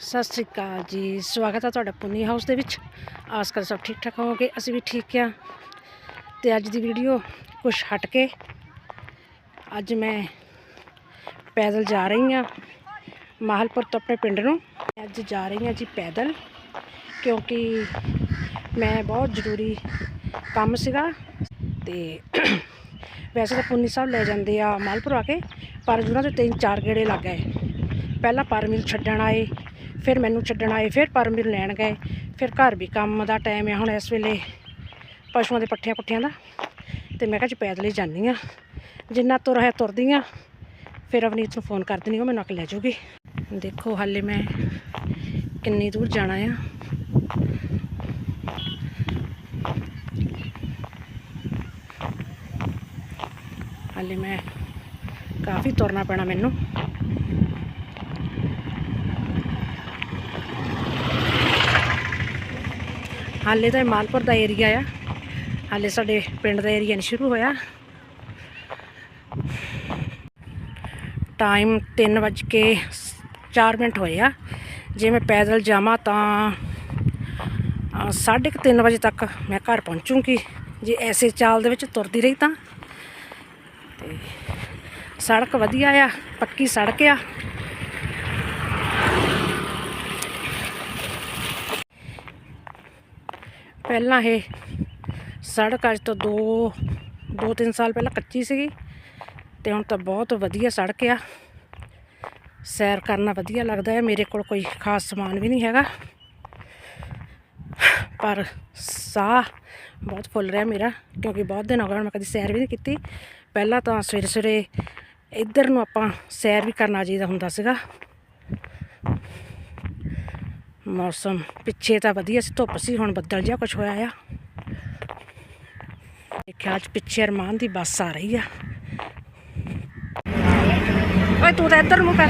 ਸਤਿ ਸ੍ਰੀ ਅਕਾਲ ਜੀ, ਸਵਾਗਤ ਹੈ ਤੁਹਾਡਾ ਪੁੰਨੀ ਹਾਊਸ ਦੇ ਵਿੱਚ। ਆਸ ਕਰ ਸਭ ਠੀਕ ਠਾਕ ਹੋਵੋਗੇ, ਅਸੀਂ ਵੀ ਠੀਕ ਆ। ਤੇ ਅੱਜ ਦੀ ਵੀਡੀਓ ਕੁਝ ਹਟ ਕੇ ਅੱਜ ਮੈਂ ਪੈਦਲ ਜਾ ਰਹੀ ਹਾਂ ਮਾਹਲਪੁਰ ਤੋਂ ਆਪਣੇ ਪਿੰਡ ਨੂੰ। ਅੱਜ ਜਾ ਰਹੀ ਹਾਂ ਜੀ ਪੈਦਲ, ਕਿਉਂਕਿ ਮੈਂ ਬਹੁਤ ਜ਼ਰੂਰੀ ਕੰਮ ਸੀਗਾ। ਤੇ ਵੈਸੇ ਤਾਂ ਪੁੰਨੀ ਸਾਹਿਬ ਲੈ ਜਾਂਦੇ ਆ ਮਾਲਪੁਰ ਆ ਕੇ, ਪਰ ਉਹਨਾਂ ਦੇ ਤਿੰਨ ਚਾਰ ਗੇੜੇ ਲੱਗ ਗਏ। ਪਹਿਲਾਂ ਪਰਮਿਲ ਛੱਡਣ ਆਏ ਫਿਰ ਮੈਨੂੰ ਛੱਡਣ ਆਏ, ਫਿਰ ਪਰ ਮੈਨੂੰ ਲੈਣ ਗਏ। ਫਿਰ ਘਰ ਵੀ ਕੰਮ ਦਾ ਟਾਈਮ ਆ ਹੁਣ ਇਸ ਵੇਲੇ ਪਸ਼ੂਆਂ ਦੇ ਪੱਠਿਆਂ ਪੁੱਠਿਆਂ ਦਾ। ਤੇ ਮੈਂ ਕਿਹਾ ਜੀ ਪੈਦਲ ਹੀ ਜਾਂਦੀ ਆ ਜਿੰਨਾ ਤੁਰ ਹੈ ਤੁਰਦੀ ਆ ਫਿਰ ਅਵਨੀਤ ਨੂੰ ਫੋਨ ਕਰ ਦਿੰਦੀ ਉਹ ਮੈਨੂੰ ਆ ਕੇ ਲੈ ਜਾਊਗੀ। ਦੇਖੋ ਹਾਲੇ ਮੈਂ ਕਿੰਨੀ ਦੂਰ ਜਾਣਾ ਆ। ਹਾਲੇ ਮੈਂ ਕਾਫੀ ਤੁਰਨਾ ਪੈਣਾ ਮੈਨੂੰ। ਹਾਲੇ ਤਾਂ ਇਹ ਮਾਲਪੁਰ ਦਾ ਏਰੀਆ ਆ। ਹਾਲੇ ਸਾਡੇ ਪਿੰਡ ਦਾ ਏਰੀਆ ਨਹੀਂ ਸ਼ੁਰੂ ਹੋਇਆ। ਟਾਈਮ 3 ਵੱਜ ਕੇ 4 ਮਿੰਟ ਹੋਏ ਆ। ਜੇ ਮੈਂ ਪੈਦਲ ਜਾਵਾਂ ਤਾਂ ਅ, ਸਾਢੇ ਕੁ ਤਿੰਨ ਵਜੇ ਤੱਕ ਮੈਂ ਘਰ ਪਹੁੰਚੂਗੀ। ਜੇ ਐਸੇ ਚਾਲ ਦੇ ਵਿੱਚ ਤੁਰਦੀ ਰਹੀ ਤਾਂ ਸੜਕ ਵਧੀਆ ਆ ਪੱਕੀ ਸੜਕ ਆ। ਪਹਿਲਾਂ ਇਹ ਸੜਕ ਅੱਜ ਤੋਂ 2 2-3 ਸਾਲ ਪਹਿਲਾਂ ਕੱਚੀ ਸੀਗੀ ਤੇ ਹੁਣ ਤਾਂ ਬਹੁਤ ਵਧੀਆ ਸੜਕ ਆ। ਸੈਰ ਕਰਨਾ ਵਧੀਆ ਲੱਗਦਾ ਹੈ, ਮੇਰੇ ਕੋਲ ਕੋਈ ਖਾਸ ਸਮਾਨ ਵੀ ਨਹੀਂ ਹੈਗਾ। ਪਰ ਸਾਹ ਬਹੁਤ ਫੁੱਲ ਰਿਹਾ ਮੇਰਾ, ਕਿਉਂਕਿ ਬਹੁਤ ਦਿਨ ਹੋ ਗਏ ਹੁਣ ਮੈਂ ਕਦੀ ਸੈਰ ਵੀ ਨਹੀਂ ਕੀਤੀ। ਪਹਿਲਾਂ ਤਾਂ ਸਵੇਰੇ ਸਵੇਰੇ ਇੱਧਰ ਨੂੰ ਆਪਾਂ ਸੈਰ ਵੀ ਕਰਨਾ ਚਾਹੀਦਾ ਹੁੰਦਾ ਸੀਗਾ। ਮੌਸਮ ਪਿੱਛੇ ਤਾਂ ਵਧੀਆ ਸੀ, ਧੁੱਪ ਸੀ, ਹੁਣ ਬੱਦਲ ਜਿਹਾ ਕੁਝ ਹੋਇਆ ਆ। ਦੇਖਿਆ ਅੱਜ ਪਿੱਛੇ ਅਰਮਾਨ ਦੀ ਬੱਸ ਆ ਰਹੀ ਆ। ਓਏ, ਤੂੰ ਤਾਂ ਇੱਧਰ ਨੂੰ ਕਰ।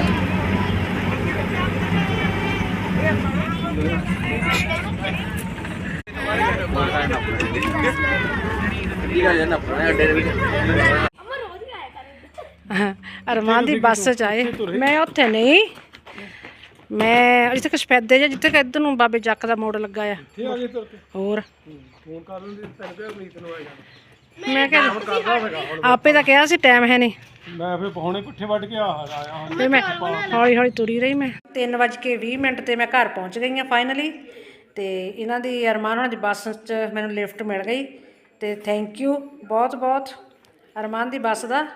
ਅਰਮਾਨ ਦੀ ਬੱਸ ਚ ਆਏ। ਮੈਂ ਉੱਥੇ ਨਹੀਂ। ਮੈਂ ਜਿੱਥੇ ਕਿ ਸਪੈਦੇ ਜਾਂ ਜਿੱਥੇ ਕਿ ਇੱਧਰ ਨੂੰ ਬਾਬੇ ਜੱਕ ਦਾ ਮੋੜ ਲੱਗਾ ਆ। ਇੱਥੇ ਆ ਜੇ ਤੁਰ ਕੇ? ਹੋਰ। ਫੋਨ ਕਰ ਲੈਂਦੇ ਤੈਨੂੰ ਤੇ ਅਮਰੀਤ ਨੂੰ ਆ ਜਾਣਾ ਮੈਂ ਕਿਹਾ ਆਪੇ ਤਾਂ ਕਿਹਾ ਸੀ ਟਾਈਮ ਹੈ ਨਹੀਂ। ਮੈਂ ਫਿਰ ਪਹੁਣੇ ਪੁੱਠੇ ਵੱਢ ਕੇ ਆ ਆਇਆ ਤੇ ਮੈਂ ਹੌਲੀ ਹੌਲੀ ਤੁਰੀ ਰਹੀ ਮੈਂ। 3:20 ਮਿੰਟ ਤੇ ਮੈਂ ਘਰ ਪਹੁੰਚ ਗਈ ਹਾਂ ਫਾਈਨਲੀ ਤੇ ਇਹਨਾਂ ਦੀ ਅਰਮਾਨ ਉਹਨਾਂ ਦੀ ਬੱਸ 'ਚ ਮੈਨੂੰ ਲਿਫਟ ਮਿਲ ਗਈ। ਤੇ ਥੈਂਕ ਯੂ ਬਹੁਤ ਬਹੁਤ ਅਰਮਾਨ ਦੀ ਬੱਸ ਦਾ।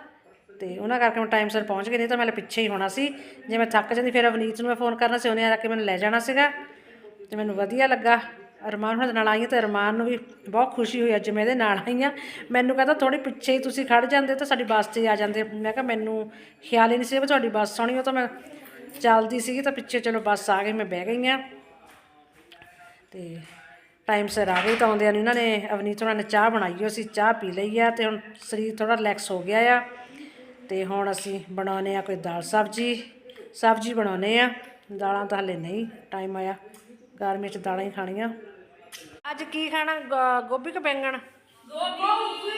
ਤੇ ਉਹਨਾਂ ਕਰਕੇ ਮੈਂ ਟਾਈਮ ਸਿਰ ਪਹੁੰਚ ਗਈ, ਨਹੀਂ ਤਾਂ ਮੈਂ ਪਿੱਛੇ ਹੀ ਹੋਣਾ ਸੀ। ਜੇ ਮੈਂ ਥੱਕ ਜਾਂਦੀ, ਫਿਰ ਅਵਨੀਤ ਨੂੰ ਮੈਂ ਫੋਨ ਕਰਨਾ ਸੀ, ਉਹਨੇ ਆ ਕੇ ਮੈਨੂੰ ਲੈ ਜਾਣਾ ਸੀਗਾ। ਤੇ ਮੈਨੂੰ ਵਧੀਆ ਲੱਗਾ। ਅਰਮਾਨ ਉਹਨਾਂ ਦੇ ਨਾਲ ਆਈ ਹਾਂ ਤੇ ਅਰਮਾਨ ਨੂੰ ਵੀ ਬਹੁਤ ਖੁਸ਼ੀ ਹੋਈ, ਅੱਜ ਮੈਂ ਇਹਦੇ ਨਾਲ ਆਈ ਹਾਂ ਮੈਨੂੰ ਕਹਿੰਦਾ ਥੋੜੀ ਪਿੱਛੇ ਹੀ ਤੁਸੀਂ ਖੜ ਜਾਂਦੇ ਤਾਂ ਸਾਡੀ ਬੱਸ 'ਤੇ ਆ ਜਾਂਦੇ। ਮੈਂ ਕਿਹਾ, ਮੈਨੂੰ ਖਿਆਲ ਹੀ ਨਹੀਂ ਸੀ ਵੀ ਤੁਹਾਡੀ ਬੱਸ ਆਉਣੀ, ਉਹ ਤਾਂ ਮੈਂ ਚੱਲਦੀ ਸੀਗੀ ਤਾਂ ਪਿੱਛੇ ਚਲੋ ਬੱਸ ਆ ਗਈ, ਮੈਂ ਬਹਿ ਗਈ ਹਾਂ ਤੇ ਟਾਈਮ ਸਿਰ ਆ ਗਈ ਤਾਂ ਆਉਂਦਿਆਂ ਨੂੰ ਇਹਨਾਂ ਨੇ, ਅਵਨੀਤ ਉਹਨਾਂ ਨੇ ਚਾਹ ਬਣਾਈ ਹੋਈ ਸੀ ਚਾਹ ਪੀ ਲਈ ਆ ਤੇ ਹੁਣ ਸਰੀਰ ਥੋੜਾ ਰਿਲੈਕਸ ਹੋ ਗਿਆ ਆ। ਤੇ ਹੁਣ ਅਸੀਂ ਬਣਾਉਨੇ ਆ ਕੋਈ ਦਾਲ ਸਬਜੀ। ਸਬਜੀ ਬਣਾਉਨੇ ਆ। ਦਾਲਾਂ ਤਾਂ ਹਲੇ ਨਹੀਂ ਟਾਈਮ ਆਇਆ। ਗਰਮੀ ਚ ਦਾਲਾਂ ਹੀ ਖਾਣੀਆਂ। ਅੱਜ ਕੀ ਖਾਣਾ? ਗੋ- ਗੋਭੀ ਕਿ ਬੈਂਗਣ? ਗੋਭੀ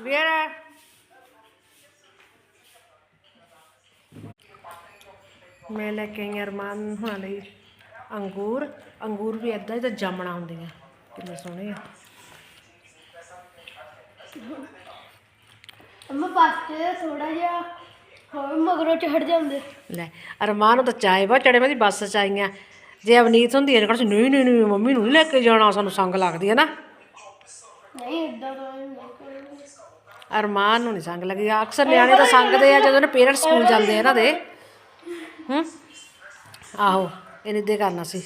ਵੀਰ ਮੈਂ ਲੈ ਕੇ ਆਈ ਹਾਂ ਅਰਮਾਨ ਹੁਣਾਂ ਲਈ ਅੰਗੂਰ। ਅੰਗੂਰ ਵੀ ਇਦਾਂ ਹੀ ਤਾਂ ਜਾਮਣਾ ਹੁੰਦੀਆਂ। ਕਿੰਨੇ ਸੋਹਣੇ ਆ। ਅੰਮਾ ਪਾਸਤੇ ਥੋੜਾ ਜਿਹਾ ਹੋਰ ਮਗਰੋਂ ਚੜ ਜਾਂਦੇ। ਲੈ ਅਰਮਾਨ ਨੂੰ ਤਾਂ ਚਾਹੇ ਬਹੁਤ ਚੜੇ ਮੈਂ ਦੀ ਬੱਸ ਚ ਆਈਆਂ ਜੇ ਅਵਨੀਤ ਹੁੰਦੀ ਹੈ ਕਹਿੰਦੀ ਨਹੀਂ ਨਹੀਂ ਨਹੀਂ ਮੰਮੀ ਨੂੰ ਲੈ ਕੇ ਜਾਣਾ ਸਾਨੂੰ ਸੰਗ ਲੱਗਦੀ ਹੈ ਨਾ। ਨਹੀਂ ਇਦਾਂ ਦਾ ਨਹੀਂ ਕਰੂੰਗੀ ਅਰਮਾਨ ਨੂੰ ਨਹੀਂ ਸੰਗ ਲੱਗੀ। ਅਕਸਰ ਨਿਆਣੇ ਤਾਂ ਸੰਗਦੇ ਆ ਜਦੋਂ ਪੇਰੈਂਟਸ ਸਕੂਲ ਜਾਂਦੇ ਆ ਇਹਨਾਂ ਦੇ। ਹੂੰ? ਆਹੋ ਇਹਨੇ ਦੇ ਕਰਨਾ ਸੀ।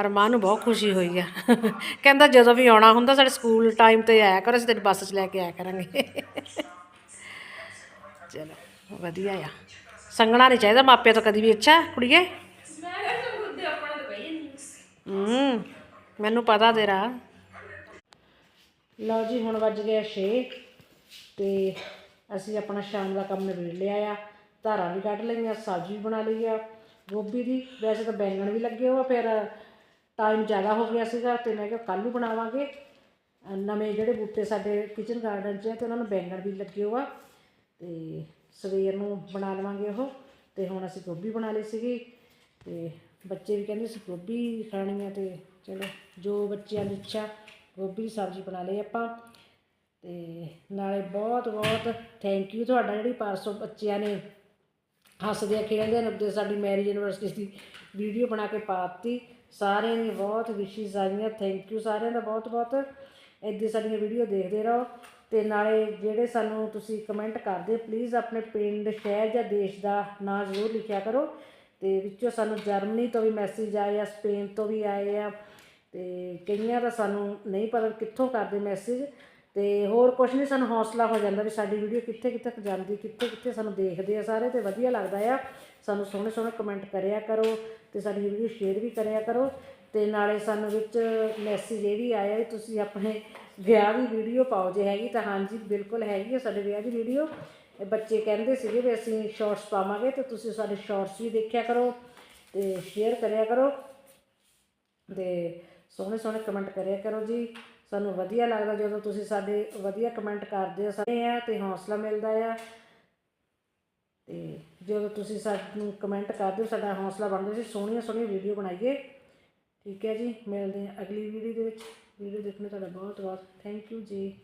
ਅਰਮਾਨ ਨੂੰ ਬਹੁਤ ਖੁਸ਼ੀ ਹੋਈ ਆ। ਕਹਿੰਦਾ ਜਦੋਂ ਵੀ ਆਉਣਾ ਹੁੰਦਾ ਸਾਡੇ ਸਕੂਲ ਟਾਈਮ ਤੇ ਆਇਆ ਕਰੋ ਅਸੀਂ ਤੇਰੀ ਬੱਸ 'ਚ ਲੈ ਕੇ ਆਇਆ ਕਰਾਂਗੇ। ਚਲੋ, ਵਧੀਆ ਆ। ਸੰਗਣਾ ਨਹੀਂ ਚਾਹੀਦਾ, ਮਾਪਿਆਂ ਤੋਂ ਕਦੀ ਵੀ, ਅੱਛਾ, ਕੁੜੀਏ? ਹੂੰ, ਮੈਨੂੰ ਪਤਾ ਤੇਰਾ। ਲਓ ਜੀ, ਹੁਣ ਵੱਜ ਗਿਆ 6 ਤੇ ਅਸੀਂ ਆਪਣਾ ਸ਼ਾਮ ਦਾ ਕੰਮ ਨਿਬੇੜ ਲਿਆ ਆ। ਧਾਰਾਂ ਵੀ ਕੱਢ ਲਈਆਂ, ਸਬਜ਼ੀ ਵੀ ਬਣਾ ਲਈ ਆ। ਗੋਭੀ ਦੀ, ਵੈਸੇ ਤਾਂ ਬੈਂਗਣ ਵੀ ਲੱਗੇ ਹੋਆ ਫਿਰ ਟਾਈਮ ਜ਼ਿਆਦਾ ਹੋ ਗਿਆ ਸੀਗਾ, ਤੇ ਮੈਂ ਕਿਹਾ ਕੱਲ੍ਹ ਨੂੰ ਬਣਾਵਾਂਗੇ। ਨਵੇਂ ਜਿਹੜੇ ਬੂਟੇ ਸਾਡੇ ਕਿਚਨ ਗਾਰਡਨ 'ਚ ਆ, ਤੇ ਉਹਨਾਂ ਨੂੰ ਬੈਂਗਣ ਵੀ ਲੱਗੇ ਹੋਆ ਤੇ ਸਵੇਰ ਨੂੰ ਬਣਾ ਲਵਾਂਗੇ ਉਹ, ਤੇ ਹੁਣ ਅਸੀਂ ਗੋਭੀ ਬਣਾ ਲਈ ਸੀਗੀ, ਤੇ ਬੱਚੇ ਵੀ ਕਹਿੰਦੇ ਸੀ ਗੋਭੀ ਖਾਣੀ ਆ ਤੇ ਚਲੋ ਜੋ ਬੱਚਿਆਂ ਦੀ ਇੱਛਾ, ਗੋਭੀ ਦੀ ਸਬਜ਼ੀ ਬਣਾ ਲਈ ਆਪਾਂ, ਤੇ ਨਾਲੇ ਬਹੁਤ ਬਹੁਤ ਥੈਂਕ ਯੂ ਤੁਹਾਡਾ ਜਿਹੜੀ ਪਰਸੋਂ ਬੱਚਿਆਂ ਨੇ ਹੱਸਦੇ ਖੇਡਦੇ ਨੇ ਸਾਡੀ ਮੈਰਿਜ ਯੂਨੀਵਰਸਿਟੀ ਦੀ ਵੀਡੀਓ ਬਣਾ ਕੇ ਪਾਤੀ ਸਾਰਿਆਂ ਨੇ ਬਹੁਤ ਵਿਸ਼ੇਸ ਆਈਆਂ ਥੈਂਕ ਯੂ ਸਾਰਿਆਂ ਦਾ ਬਹੁਤ ਬਹੁਤ, ਇੱਦਾਂ ਸਾਡੀਆਂ ਵੀਡੀਓ ਦੇਖਦੇ ਰਹੋ। ਤੇ ਨਾਲੇ ਜਿਹੜੇ ਸਾਨੂੰ ਤੁਸੀਂ ਕਮੈਂਟ ਕਰਦੇ ਪਲੀਜ਼ ਆਪਣੇ ਪਿੰਡ, ਸ਼ਹਿਰ ਜਾਂ ਦੇਸ਼ ਦਾ ਨਾਂ ਜ਼ਰੂਰ ਲਿਖਿਆ ਕਰੋ। ਤੇ ਵਿੱਚੋਂ ਸਾਨੂੰ ਜਰਮਨੀ ਤੋਂ ਵੀ ਮੈਸੇਜ ਆਏ ਆ, ਸਪੇਨ ਤੋਂ ਵੀ ਆਏ ਆ, ਤੇ ਕਈਆਂ ਦਾ ਸਾਨੂੰ ਨਹੀਂ ਪਤਾ ਕਿੱਥੋਂ ਕਰਦੇ ਮੈਸੇਜ ਤੇ ਹੋਰ ਕੁਝ ਨਹੀਂ ਸਾਨੂੰ ਹੌਸਲਾ ਹੋ ਜਾਂਦਾ ਵੀ ਸਾਡੀ ਵੀਡੀਓ ਕਿੱਥੇ ਕਿੱਥੇ ਤੱਕ ਜਾਂਦੀ, ਕਿੱਥੇ ਕਿੱਥੇ ਸਾਨੂੰ ਦੇਖਦੇ ਆ ਸਾਰੇ, ਤੇ ਵਧੀਆ ਲੱਗਦਾ ਆ। ਸਾਨੂੰ ਸੋਹਣੇ ਸੋਹਣੇ ਕਮੈਂਟ ਕਰਿਆ ਕਰੋ, ਤੇ ਸਾਡੀ ਵੀਡੀਓ ਸ਼ੇਅਰ ਵੀ ਕਰਿਆ ਕਰੋ। ਤੇ ਨਾਲੇ ਸਾਨੂੰ ਵਿੱਚ ਮੈਸੇਜ ਇਹ ਵੀ ਆਇਆ ਤੁਸੀਂ ਆਪਣੇ ਵਿਆਹ ਦੀ ਵੀਡੀਓ ਪਾਓ, ਜੇ ਹੈਗੀ ਤਾਂ ਹਾਂਜੀ, ਬਿਲਕੁਲ ਹੈਗੀ ਆ ਸਾਡੇ ਵਿਆਹ ਦੀ ਵੀਡੀਓ ਇਹ ਬੱਚੇ ਕਹਿੰਦੇ ਸੀਗੇ ਵੀ ਅਸੀਂ ਸ਼ਾਰਟਸ ਪਾਵਾਂਗੇ ਤੇ ਤੁਸੀਂ ਸਾਡੇ ਸ਼ਾਰਟਸ ਵੀ ਦੇਖਿਆ ਕਰੋ ਤੇ ਸ਼ੇਅਰ ਕਰਿਆ ਕਰੋ। ਤੇ ਸੋਹਣੇ ਸੋਹਣੇ ਕਮੈਂਟ ਕਰਿਆ ਕਰੋ ਜੀ। ਸਾਨੂੰ ਵਧੀਆ ਲੱਗਦਾ ਜਦੋਂ ਤੁਸੀਂ ਸਾਡੇ ਵਧੀਆ ਕਮੈਂਟ ਕਰਦੇ ਹੋ ਸਾਰੇ ਆ ਤੇ ਹੌਸਲਾ ਮਿਲਦਾ ਆ। ਤੇ ਜਦੋਂ ਤੁਸੀਂ ਸਾਨੂੰ ਕਮੈਂਟ ਕਰਦੇ ਹੋ, ਸਾਡਾ ਹੌਸਲਾ ਬਣਦਾ ਸੀ ਸੋਹਣੀਆਂ ਸੋਹਣੀਆਂ ਵੀਡੀਓ ਬਣਾਈਏ। ਠੀਕ ਹੈ ਜੀ, ਮਿਲਦੇ ਹਾਂ ਅਗਲੀ ਵੀਡੀਓ ਦੇ ਵਿੱਚ। ਵੀਡੀਓ ਦੇਖਣ ਲਈ ਤੁਹਾਡਾ ਬਹੁਤ ਬਹੁਤ ਥੈਂਕ ਯੂ ਜੀ।